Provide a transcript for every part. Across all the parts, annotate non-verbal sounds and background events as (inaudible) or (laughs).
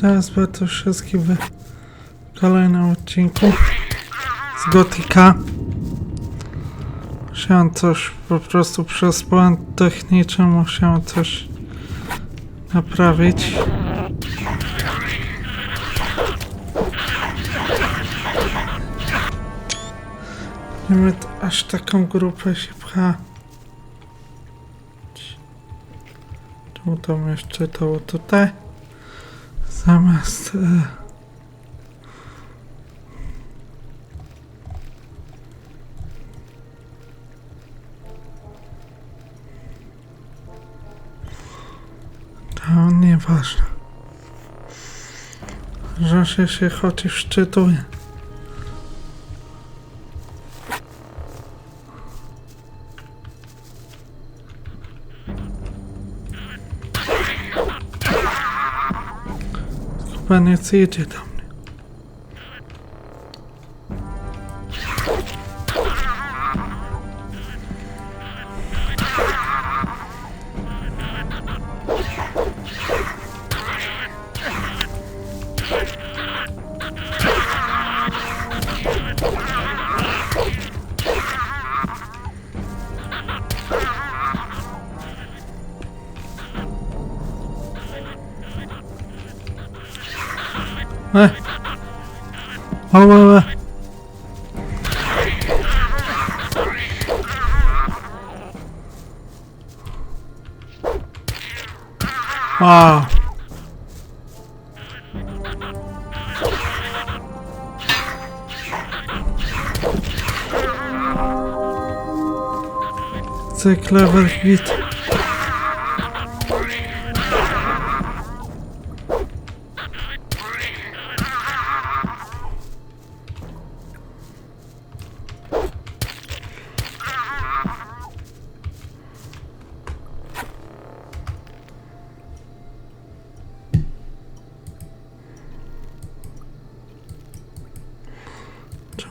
Teraz bardzo wszystkich w kolejnym odcinku z Gotika. Musiałem coś po prostu przez błąd techniczny musiałem coś naprawić. Nie wiem, aż taką grupę się pcha. Czemu to jeszcze to tutaj? Zamiast... E, to nieważne. Że się, się chociaż szczytuje. Chyba nic Ah. It's a clever bit.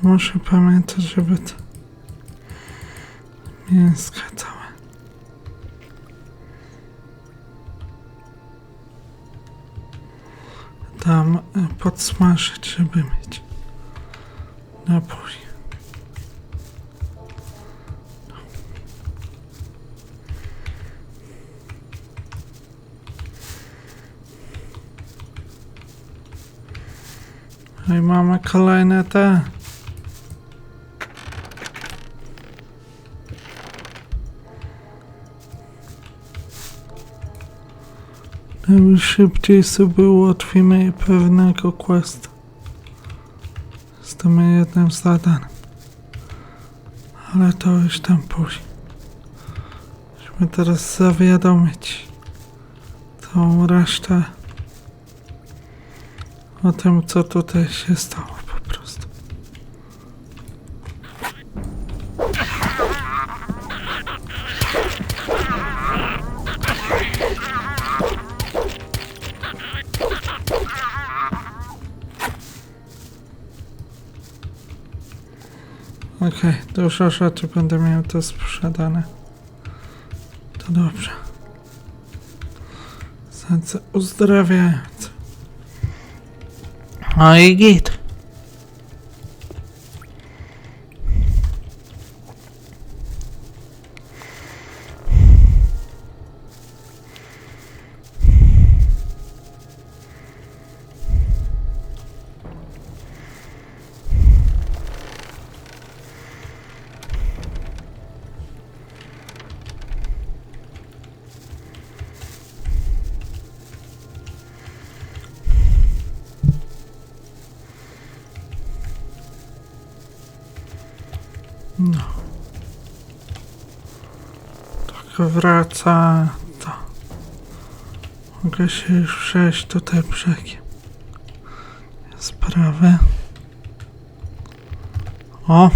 Muszę pamiętać, żeby to mięska całe. Tam e, podsmażyć, żeby mieć napój. No i mamy kolejne te. Najszybciej sobie ułatwimy pewnego questa. Z tym jednym zadanym. Ale to już tam później. Musimy teraz zawiadomić całą resztę o tym, co tutaj się stało Okej, dużo rzeczy będę miał to sprzedane. To dobrze. Serce uzdrawiające. No i git. Wraca to. Mogę się już przejść tutaj brzegiem. Sprawę. O!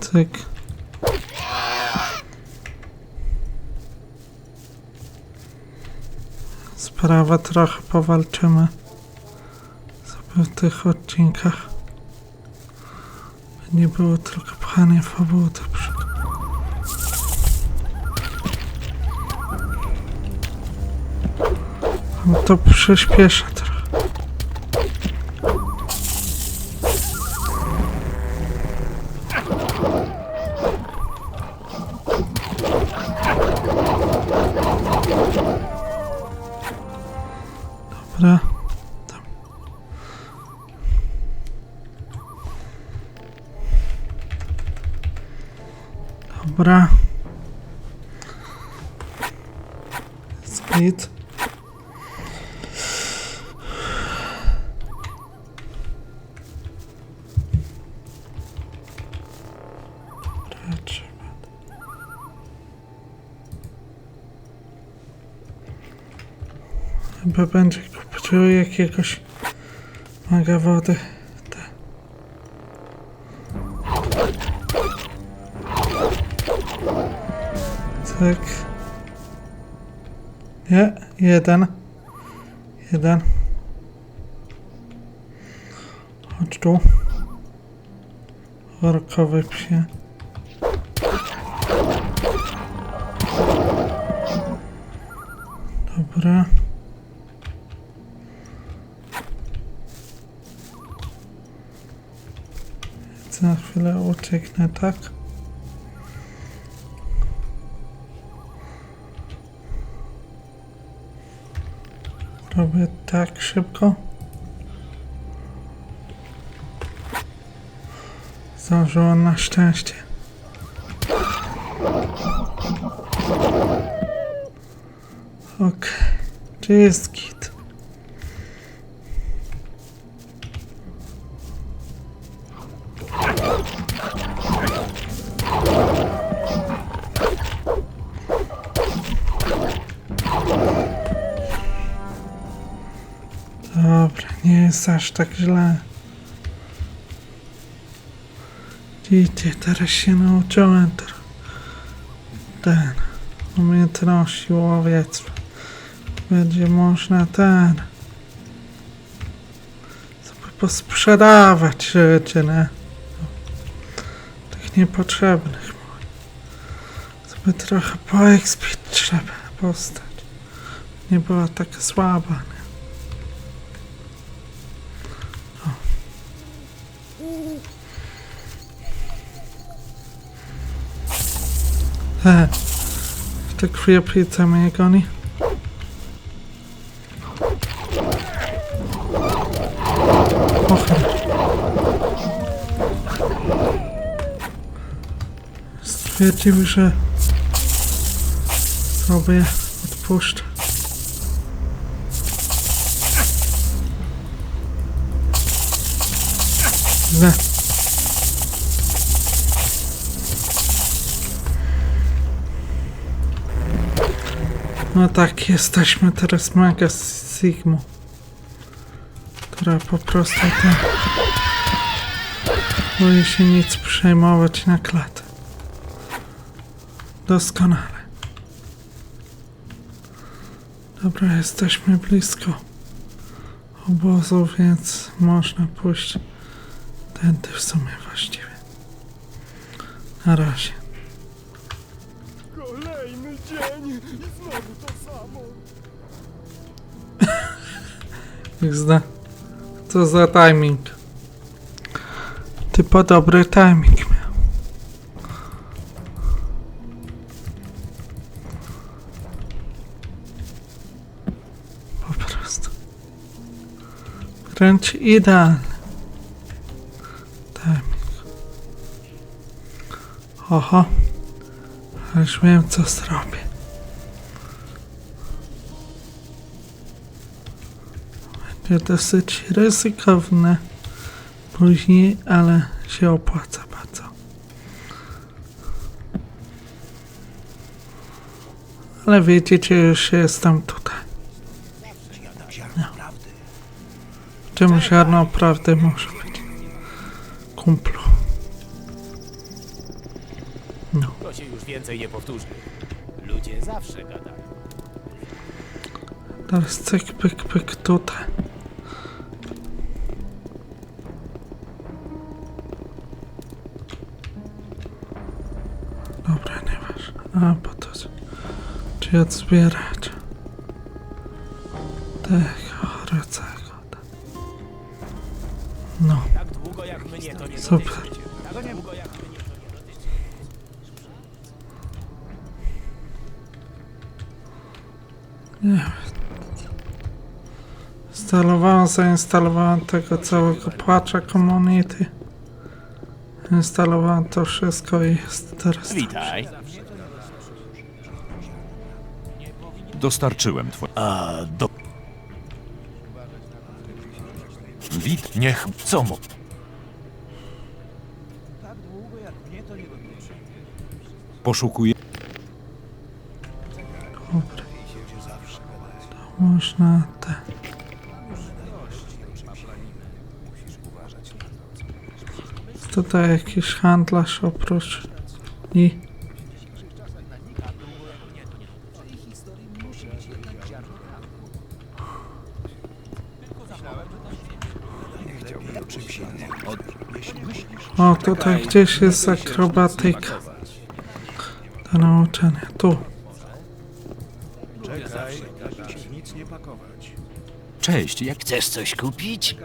Cyk. Sprawa trochę powalczymy sobie w tych odcinkach. Nie było tylko pchanie fabuły No to przyspiesza trochę. Chyba będzie kupił jakiegoś maga wody. Tak. Nie, jeden. Jeden. Chodź tu. Workowy psie. Dobra. Za chwilę ucieknę, tak? Robię tak szybko. Zdążyło na szczęście. Okej. Czy jest aż tak źle. Widzicie, teraz się nauczyłem tro- ten umiejętności łowiectwa. Będzie można ten sobie posprzedawać rzeczy, nie? Tych niepotrzebnych. Sobie trochę poekspić trzeba postać. Nie była taka słaba, nie? (laughs) E, chwilę pizza mnie goni. Och. Stwierdził, że sobie odpuszczę. Nie. No tak, jesteśmy teraz mega Sigmu. Która po prostu ten... Boi się nic przejmować na klatę. Doskonale. Dobra, jesteśmy blisko obozu, więc można pójść tędy w sumie właściwie. Na razie. Kolejny dzień i znowu to Zda. Co za timing. Typo dobry timing miał. Po prostu. Wręcz idealny. Timing. Oho. Już wiem co zrobię. Będzie dosyć ryzykowne później, ale się opłaca bardzo. Ale widzicie, już jestem tutaj. No. Czemu ziarno prawdy może być? Kumplu. No. To się już więcej nie powtórzy. Ludzie zawsze gadają. Teraz cyk, pyk, pyk tutaj. Czy odzbierać? Tego rycego. No, super. nie dotyczy. Instalowałem, zainstalowałem tego całego patcha community. Instalowałem to wszystko i jest teraz. Witaj. Dostarczyłem twoje. A, do... Wit, niech. Co mu? Poszukuję. Dobra. To można te. Tutaj jakiś handlarz oprócz i O, tutaj gdzieś jest akrobatyka do nauczenia. Tu. Cześć, jak. Chcesz coś kupić?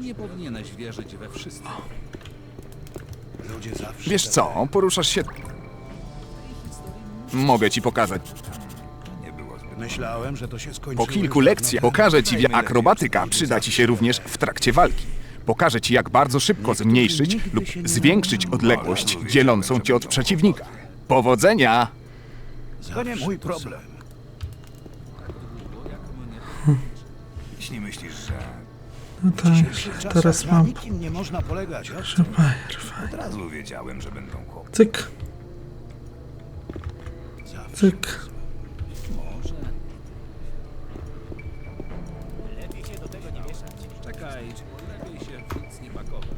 Nie powinieneś wierzyć we wszystko. Wiesz co, poruszasz się. Mogę ci pokazać. Myślałem, że to się skończyło. Po kilku lekcjach pokażę ci, jak akrobatyka przyda ci się również w trakcie walki. Pokażę ci, jak bardzo szybko zmniejszyć lub zwiększyć odległość dzielącą cię od przeciwnika. Powodzenia! To nie mój problem. Jeśli myślisz, że... No już teraz mam nikim nie można polegać. Od razu wiedziałem, że będą kłopoty. Cyk. Cyk. Lepiej się do tego nie mieszać. Czekaj, lepiej się w nic nie pakować.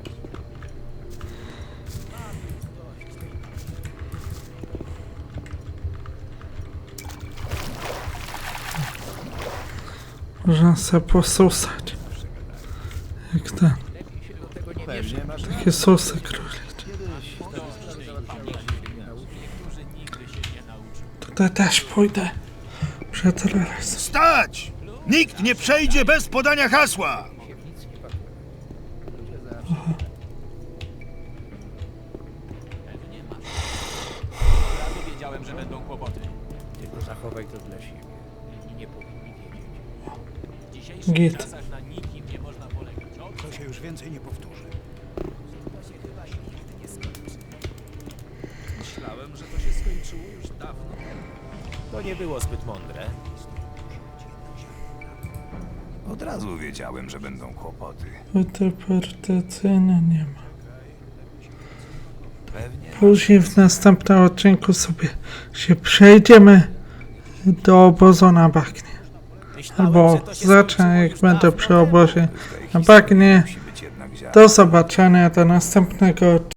Można sobie posusać. Jak ten. Takie susy królicze. Tutaj też pójdę. Przed relacją. Stać! Nikt nie przejdzie bez podania hasła! Wiedziałem, że będą kłopoty. Tylko zachowaj to dla siebie. Inni nie powinni wiedzieć. W dzisiejszych Git. czasach na nikim nie można polegać. To się już więcej nie powtórzy. Myślałem, że to się skończyło już dawno. To nie było zbyt mądre. Od razu wiedziałem, że będą kłopoty. Interpretacyjne nie ma. Później w następnym odcinku sobie się przejdziemy do obozu na bagnie. Myślałem, Albo że to się zacznę skończyło jak już będę dawno przy obozie na bagnie. musi być jednak ziarno. Do zobaczenia do następnego